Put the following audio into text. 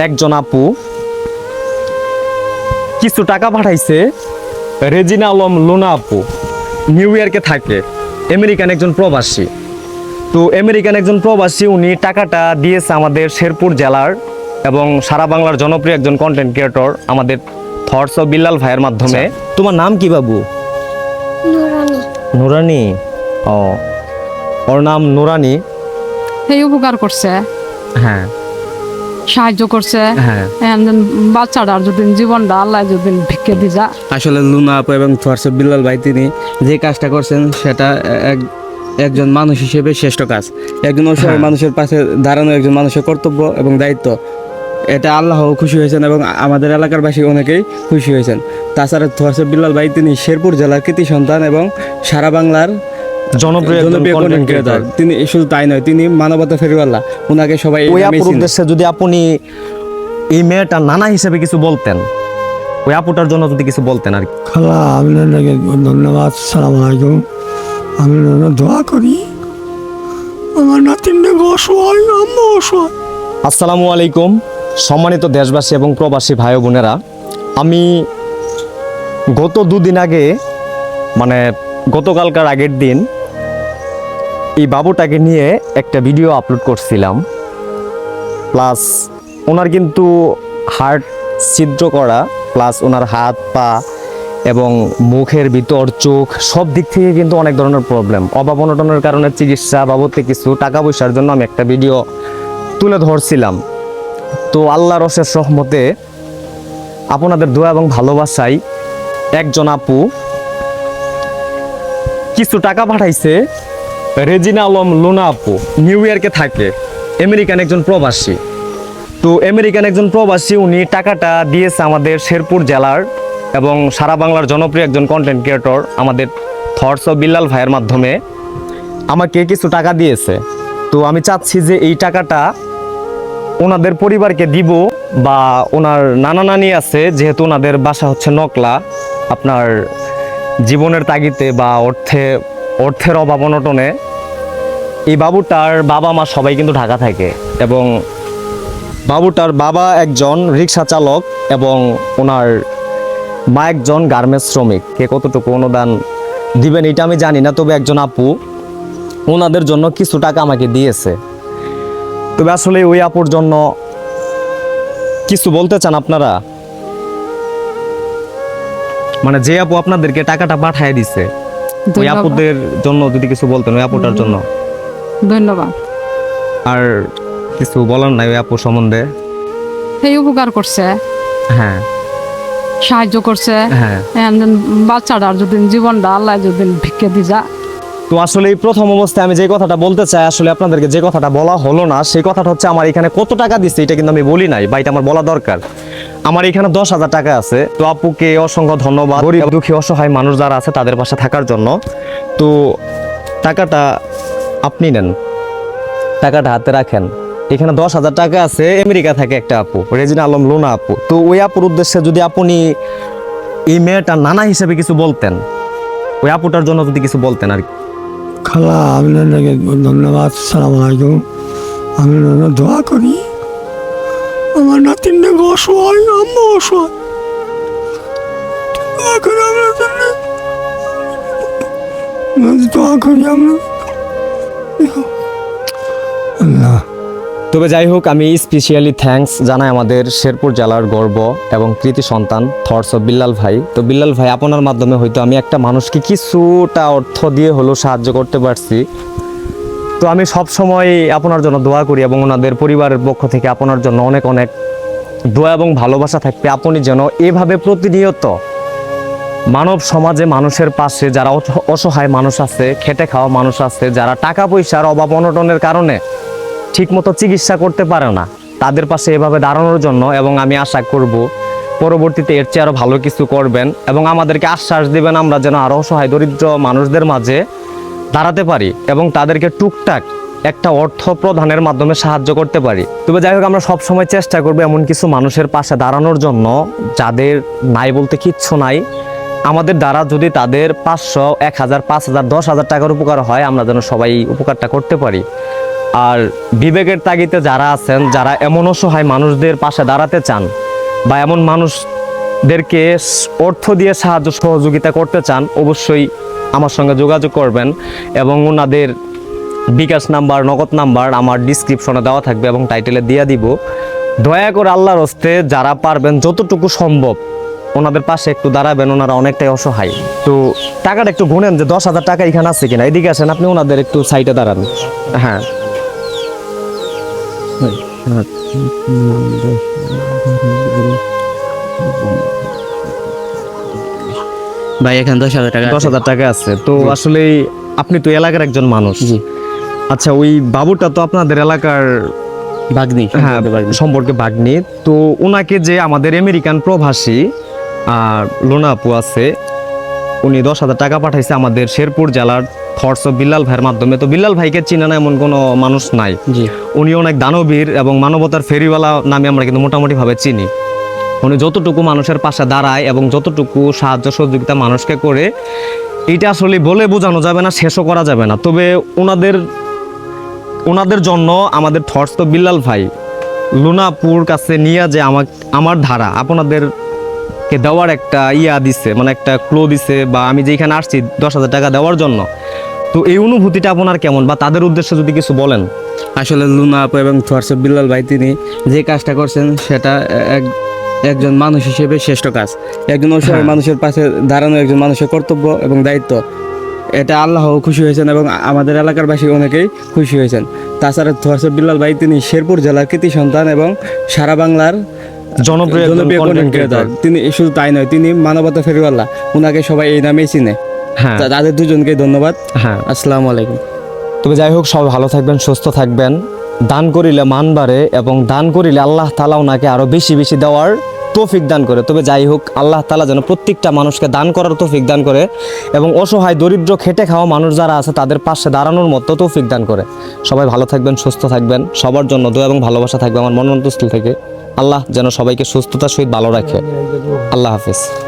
একজন আপু কিছু টাকা পাঠাইছে রেজিনা আলম লোনা আপু নিউ ইয়র্কে থাকে আমেরিকান একজন প্রবাসী। তো আমেরিকান একজন প্রবাসী উনি টাকাটা দিয়েছে আমাদের শেরপুর জেলার এবং সারা বাংলার জনপ্রিয় একজন কন্টেন্ট ক্রিয়েটর আমাদের থটস অফ বিল্লাল ভাইয়ের মাধ্যমে। তোমার নাম কি বাবু? নুরানি। নুরানি? ও। ওর নাম নুরানি। এই উপকার করছে। হ্যাঁ। সাহায্য করছে। হ্যাঁ। বাচ্চাটার যদি জীবনটা আল্লাহ যদি ভিক্ষে দি যা। আসলে লুনা আপু এবং বিল্লাল ভাই তিনি যে কাজটা করছেন সেটা এক একজন মানুষ হিসেবে শ্রেষ্ঠ কাজ। একজন অসহায় হ্যাঁ। মানুষের পাশে দাঁড়ানো একজন মানুষের কর্তব্য এবং দায়িত্ব। এটা আল্লাহ খুশি হয়েছেন এবং আমাদের এলাকার বাসী অনেকেই খুশি হয়েছেন। তাছাড়া হোয়াটসঅ্যাপ বিল্লাল ভাই তিনি শেরপুর জেলার কৃতি সন্তান এবং সারা বাংলার জনপ্রিয়। তিনি শুধু তাই নয় তিনি মানবতা ফেরিওয়াল্লাহ ওনাকে সবাই ওই আপুর উদ্দেশ্যে যদি আপনি এই মেয়েটার নানা হিসেবে কিছু বলতেন ওই আপুটার জন্য যদি কিছু বলতেন আর কি। খালা ধন্যবাদ সালাম আলাইকুম। আমি দোয়া করি আমার নাতিনটা অসহায় আম্মা অসহায়। আসসালামু আলাইকুম সম্মানিত দেশবাসী এবং প্রবাসী ভাই বোনেরা। আমি গত দুদিন আগে মানে গতকালকার আগের দিন এই বাবুটাকে নিয়ে একটা ভিডিও আপলোড করছিলাম। প্লাস ওনার কিন্তু হার্ট ছিদ্র করা প্লাস ওনার হাত, পা এবং মুখের ভিতর, চোখ সব দিক থেকে কিন্তু অনেক ধরনের প্রবলেম অভাব অনটনের কারণে চিকিৎসা বাবদে কিছু টাকা পয়সার জন্য আমি একটা ভিডিও তুলে ধরছিলাম। তো আল্লাহর অশেষ রহমতে আপনাদের দোয়া এবং ভালোবাসায় একজন আপু কিছু টাকা পাঠাইছে রেজিনা আলম লোনা আপু, নিউ ইয়র্কে থাকে, আমেরিকান একজন প্রবাসী। তো আমেরিকান একজন প্রবাসী, উনি টাকাটা দিয়েছে আমাদের শেরপুর জেলার এবং সারা বাংলার জনপ্রিয় একজন কন্টেন্ট ক্রিয়েটর আমাদের থটস অফ বিল্লাল ভাইয়ের মাধ্যমে আমাকে কিছু টাকা দিয়েছে। তো আমি চাচ্ছি যে এই টাকাটা ওনাদের পরিবারকে দিব বা ওনার নানা নানি আছে, যেহেতু ওনাদের বাসা হচ্ছে নকলা, আপনার জীবনের তাগিতে বা অর্থে অর্থের অভাব অনটনে এই বাবুটার বাবা মা সবাই কিন্তু ঢাকা থাকে এবং বাবুটার বাবা একজন রিক্সা চালক এবং ওনার মা একজন গার্মেন্টস শ্রমিক। কে কতটুকু অনুদান দিবেন এটা আমি জানি না, তবে একজন আপু ওনাদের জন্য কিছু টাকা আমাকে দিয়েছে। তবে আসলে ওই আপুর জন্য কিছু বলতে চান আপনারা? মানে যে আপু আপনাদেরকে টাকাটা পাঠিয়ে দিছে। ওই আপুদের জন্য যদি কিছু বলতেন ওই আপুটার জন্য। ধন্যবাদ। আর কিছু বলার নাই ওই আপু সম্বন্ধে? এই উপকার করছে। হ্যাঁ। সাহায্য করছে। হ্যাঁ। বাচ্চাটার যদি জীবনটা আল্লাহ যদি ভিক্ষে দি যা। তো আসলে এই প্রথম অবস্থায় আমি যে কথাটা বলতে চাই আসলে আপনাদেরকে যে কথাটা বলা হলো না সেই কথাটা হচ্ছে আমার এখানে কত টাকা দিচ্ছে এটা কিন্তু আমি বলি নাই বা এটা আমার বলা দরকার। আমার এখানে দশ হাজার টাকা আছে। তো আপুকে অসংখ্য ধন্যবাদ। দুঃখী, অসহায় মানুষ যারা আছে, তাদের পাশে থাকার জন্য। তো টাকাটা আপনি নেন। টাকাটা হাতে রাখেন। এখানে দশ হাজার টাকা আছে। আমেরিকা থেকে একটা আপু, রেজিনা আলম লোনা আপু। তো ওই আপুর উদ্দেশ্যে যদি আপনি এই মেয়েটার নানা হিসেবে কিছু বলতেন, ওই আপুটার জন্য যদি কিছু বলতেন আর কি। খালা আপনাকে ধন্যবাদ। সালাম আলাইকুম। আমি দোয়া করি। আমার নাতিনটা অসহায়, আম্মা অসহায়। তবে যাই হোক, আমি স্পেশালি থ্যাঙ্কস জানাই আমাদের শেরপুর জেলার গর্ব এবং কৃতি সন্তান থটস অফ বিল্লাল ভাই। তো বিল্লাল ভাই, আপনার মাধ্যমে হয়তো আমি একটা মানুষকে কিছুটা অর্থ দিয়ে হলেও সাহায্য করতে পারছি। তো আমি সব সময় আপনার জন্য দোয়া করি এবং ওনাদের পরিবারের পক্ষ থেকে আপনার জন্য অনেক অনেক দোয়া এবং ভালোবাসা থাকবে। আপনি যেন এভাবে প্রতিনিয়ত মানব সমাজে মানুষের পাশে যারা অস- অসহায় মানুষ আছে, খেটে খাওয়া মানুষ আছে, যারা টাকা পয়সার অভাব অনটনের কারণে ঠিকমতো চিকিৎসা করতে পারে না, তাদের পাশে এভাবে দাঁড়ানোর জন্য এবং আমি আশা করব পরবর্তীতে এর চেয়ে আরও ভালো কিছু করবেন এবং আমাদেরকে আশ্বাস দেবেন আমরা যেন আরও অসহায়, দরিদ্র মানুষদের মাঝে দাঁড়াতে পারি এবং তাদেরকে টুকটাক একটা অর্থ প্রদানের মাধ্যমে সাহায্য করতে পারি। তবে যাই হোক, আমরা সবসময় চেষ্টা করব এমন কিছু মানুষের পাশে দাঁড়ানোর জন্য, যাদের নাই বলতে কিচ্ছু নাই। আমাদের দ্বারা যদি তাদের পাঁচশো, এক হাজার, পাঁচ হাজার, দশ হাজার টাকার উপকার হয়, আমরা যেন সবাই উপকারটা করতে পারি। আর বিবেকের তাগিতে যারা আছেন, যারা এমন অসহায় মানুষদের পাশে দাঁড়াতে চান বা এমন মানুষদেরকে অর্থ দিয়ে সাহায্য সহযোগিতা করতে চান, অবশ্যই আমার সঙ্গে যোগাযোগ করবেন এবং ওনাদের বিকাশ নাম্বার, নগদ নাম্বার আমার ডিসক্রিপশনে দেওয়া থাকবে এবং টাইটেলে দিয়ে দিব। দয়া করে আল্লাহর হস্তে যারা পারবেন যতটুকু সম্ভব ওনাদের পাশে একটু দাঁড়াবেন, ওনারা অনেকটাই অসহায়। তো টাকাটা একটু গুনেন যে দশ হাজার টাকা এখানে আছে কিনা। এদিকে আসেন, আপনি ওনাদের একটু সাইডে দাঁড়ান। হ্যাঁ। ভাই এখানে দশ হাজার টাকা দশ হাজার টাকা আছে। তো আসলে আপনি তো এলাকার একজন মানুষ। জি। আচ্ছা ওই বাবুটা তো আপনাদের এলাকার বাগনি হ্যাঁ সম্পর্কে ভাগ্নি। তো ওনাকে যে আমাদের আমেরিকান প্রবাসী আর লোনা আপু আছে উনি দশ হাজার টাকা পাঠাইছে আমাদের শেরপুর জেলার থটস অফ বিল্লাল ভাইয়ের মাধ্যমে। তো বিল্লাল ভাইকে চিনে না এমন কোনো মানুষ নাই। জি। উনি অনেক দানবীর এবং মানবতার ফেরিওয়ালা নামে আমরা কিন্তু মোটামুটিভাবে চিনি। উনি যতটুকু মানুষের পাশে দাঁড়ায় এবং যতটুকু সাহায্য সহযোগিতা মানুষকে করে, এটা আসলে বলে বোঝানো যাবে না, শেষও করা যাবে না। তবে ওনাদের ওনাদের জন্য আমাদের থটস তো বিল্লাল ভাই। লুনাপুর কাছে নিয়ে যে আমার আমার ধারা, আপনাদেরকে দেওয়ার একটা ইয়া দিছে মানে একটা ক্লো দিছে বা আমি যেখানে আসছি দশ হাজার টাকা দেওয়ার জন্য। তো এই অনুভূতিটা আপনার কেমন বা তাদের উদ্দেশ্যে যদি কিছু বলেন? আসলে লুনা আপু এবং হোয়াটসঅ্যাপ বিল্লাল ভাই তিনি যে কাজটা করছেন সেটা এক একজন মানুষ হিসেবে শ্রেষ্ঠ কাজ। একজন অসহায় হ্যাঁ। মানুষের পাশে দাঁড়ানো একজন মানুষের কর্তব্য এবং দায়িত্ব। এটা আল্লাহ খুশি হয়েছেন এবং আমাদের এলাকার বাসী অনেকেই খুশি হয়েছেন। তাছাড়া হোয়াটসঅ্যাপ বিল্লাল ভাই তিনি শেরপুর জেলার কৃতি সন্তান এবং সারা বাংলার জনপ্রিয়। তিনি শুধু তাই নয় তিনি মানবতা ফেরিওয়াল্লাহ ওনাকে সবাই এই নামেই চিনে। হ্যাঁ। তাদের দুজনকে ধন্যবাদ। হ্যাঁ। আসসালামু আলাইকুম। তবে যাই হোক সবাই ভালো থাকবেন সুস্থ থাকবেন। দান করিলে মান বাড়ে এবং দান করিলে আল্লাহ তালা ওনাকে আরও বেশি বেশি দেওয়ার তৌফিক দান করে। তবে যাই হোক, আল্লাহ তালা যেন প্রত্যেকটা মানুষকে দান করার তৌফিক দান করে এবং অসহায়, দরিদ্র, খেটে খাওয়া মানুষ যারা আছে তাদের পাশে দাঁড়ানোর মতো তৌফিক দান করে। সবাই ভালো থাকবেন, সুস্থ থাকবেন। সবার জন্য দোয়া এবং ভালোবাসা থাকবে আমার মনোনন্তস্থল থেকে। আল্লাহ যেন সবাইকে সুস্থতার সহিত ভালো রাখে। আল্লাহ হাফিজ।